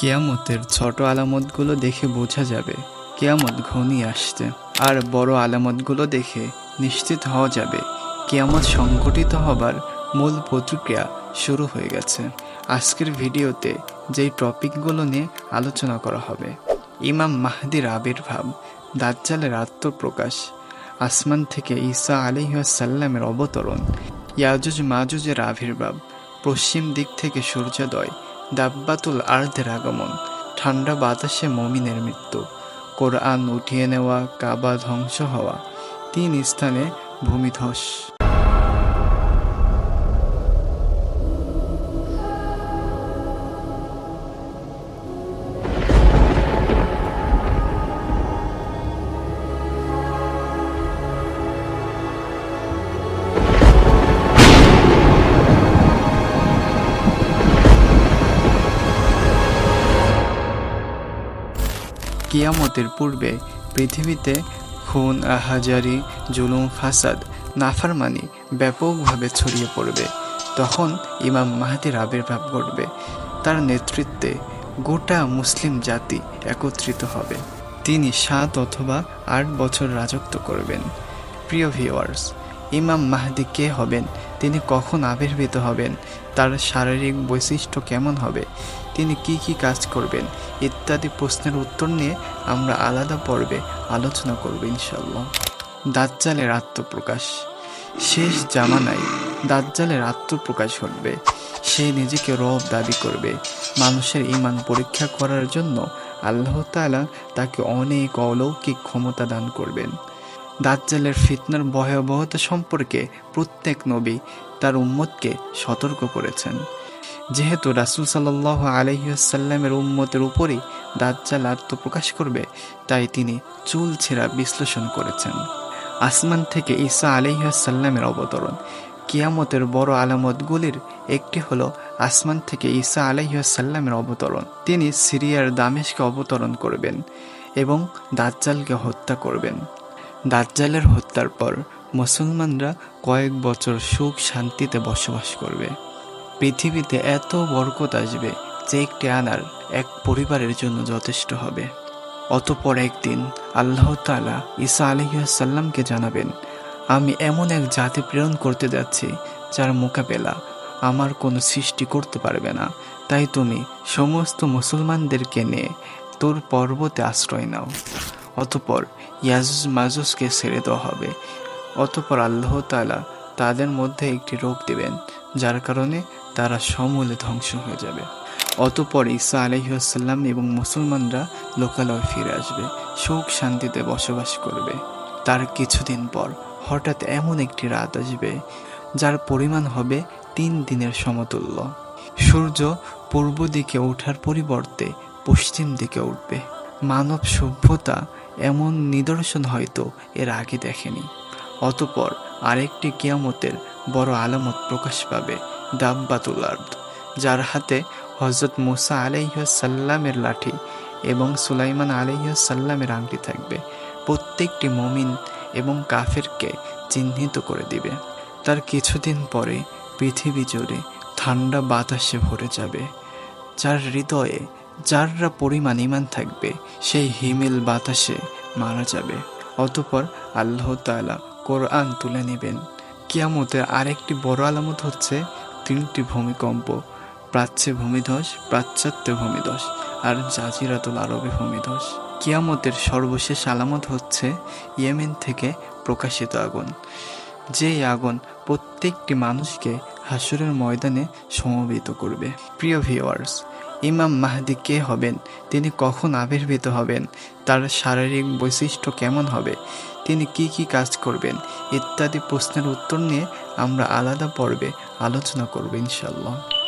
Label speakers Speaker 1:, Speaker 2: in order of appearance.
Speaker 1: কিয়ামতের ছোট আলামতগুলো দেখে বোঝা যাবে, কেয়ামত ঘনিয়ে আসছে। আর বড় আলামতগুলো দেখে নিশ্চিত হওয়া যাবে, কেয়ামত সংঘটিত হবার মূল প্রতিক্রিয়া শুরু হয়ে গেছে। আজকের ভিডিওতে যেই টপিকগুলো নিয়ে আলোচনা করা হবে, ইমাম মাহদির আবির্ভাব দাজ্জালের আত্মপ্রকাশ, আসমান থেকে ঈসা আলিহাসাল্লামের অবতরণ ইয়াজুজ মাজুজের আবির্ভাব, পশ্চিম দিক থেকে সূর্যোদয় দাব্বাতুল আর্ধের আগমন, ঠান্ডা বাতাসে মমিনের মৃত্যু, কোরআন উঠিয়ে নেওয়া, কাবা ধ্বংস হওয়া, তিন স্থানে ভূমিধস। কিয়ামতের পূর্বে পৃথিবীতে খুন আহাজারি জুলুম, ফাসাদ, নাফারমানি ব্যাপকভাবে ছড়িয়ে পড়বে। তখন ইমাম মাহাদির আবির্ভাব ঘটবে। তার নেতৃত্বে গোটা মুসলিম জাতি একত্রিত হবে। তিনি সাত অথবা আট বছর রাজত্ব করবেন। প্রিয় ভিওয়ার্স ইমাম মাহাদি কে হবেন তিনি কখন আবির্ভূত হবেন? তার শারীরিক বৈশিষ্ট্য কেমন হবে? তিনি কি কি কাজ করবেন? ইত্যাদি প্রশ্নের উত্তর নিয়ে আমরা আলাদা পর্বে আলোচনা করব ইনশাল্লাহ দাজ্জালের আত্মপ্রকাশ। শেষ জামানায় দাজ্জালের আত্মপ্রকাশ ঘটবে। সে নিজেকে রব দাবি করবে। মানুষের ইমান পরীক্ষা করার জন্য আল্লাহ তাআলা তাকে অনেক অলৌকিক ক্ষমতা দান করবেন। দাজ্জালের ফিতনার ভয়াবহতা সম্পর্কে প্রত্যেক নবী তার উম্মতকে সতর্ক করেছেন। যেহেতু রাসুল সাল্লাহ আলহিউসাল্লামের উম্মতের উপরই দাজ্জাল আত্মপ্রকাশ করবে, তাই তিনি চুল ছেঁড়া বিশ্লেষণ করেছেন। আসমান থেকে ঈসা আলহিউসাল্লামের অবতরণ। কিয়ামতের বড় আলামতগুলির একটি হলো আসমান থেকে ঈসা আলহিউসাল্লামের অবতরণ। তিনি সিরিয়ার দামেশকে অবতরণ করবেন এবং দাজ্জালকে হত্যা করবেন। দাজ্জালের হত্যার পর মুসলমানরা কয়েক বছর সুখ শান্তিতে বসবাস করবে। পৃথিবীতে এত বরকত আসবে যে একটি আনার এক পরিবারের জন্য যথেষ্ট হবে। অতপর একদিন আল্লাহ তালা ঈসা আলহিসাল্লামকে জানাবেন, আমি এমন এক জাতি প্রেরণ করতে যাচ্ছি যার মোকাবেলা আমার কোনো সৃষ্টি করতে পারবে না। তাই তুমি সমস্ত মুসলমানদেরকে নিয়ে তোর পর্বতে আশ্রয় নাও। অতপর ইয়াজুজ মাজুজকে ছেড়ে দেওয়া হবে। অতপর আল্লাহ তালা তাদের মধ্যে একটি রোগ দেবেন, যার কারণে তারা সমূলে ধ্বংস হয়ে যাবে। অতপর ঈসা আলহিহাসাল্লাম এবং মুসলমানরা লোকালয় ফিরে আসবে, সুখ শান্তিতে বসবাস করবে। তার কিছুদিন পর হঠাৎ এমন একটি রাত আসবে, যার পরিমাণ হবে তিন দিনের সমতুল্য। সূর্য পূর্ব দিকে ওঠার পরিবর্তে পশ্চিম দিকে উঠবে। মানব সভ্যতা এমন নিদর্শন হয়তো এর আগে দেখেনি। অতপর আরেকটি কিয়ামতের বড় আলামত প্রকাশ পাবে, দাব্বাতুল আর্দ, যার হাতে হজরত মুসা আলাইসাল্লামের লাঠি এবং সুলাইমান আলাইসাল্লামের আংটি থাকবে। প্রত্যেকটি মমিন এবং কাফেরকে চিহ্নিত করে দিবে। তার কিছুদিন পরে পৃথিবী জুড়ে ঠান্ডা বাতাসে ভরে যাবে, যার হৃদয়ে যাররা পরিমাণ ইমান থাকবে, সেই হিমেল বাতাসে মারা যাবে। অতপর আল্লাহ তাআলা কোরআন তুলে নেবেন। কিয়ামতের আরেকটি বড় আলামত হচ্ছে তিনটি ভূমিকম্প, প্রাচ্যে ভূমিধস পাশ্চাত্যে ভূমিধস আর জাজিরাতুল আরবে ভূমিধস। কিয়ামতের সর্বশেষ আলামত হচ্ছে ইয়েমেন থেকে প্রকাশিত আগুন। যে আগুন প্রত্যেকটি মানুষকে হাসুরের ময়দানে সমবেত করবে। প্রিয় ভিওয়ার্স ইমাম মাহদি কে হবেন? তিনি কখন আবির্ভূত হবেন? তার শারীরিক বৈশিষ্ট্য কেমন হবে? তিনি কি কি কাজ করবেন? ইত্যাদি প্রশ্নের উত্তর নিয়ে আমরা আলাদা পর্বে আলোচনা করব ইনশাল্লাহ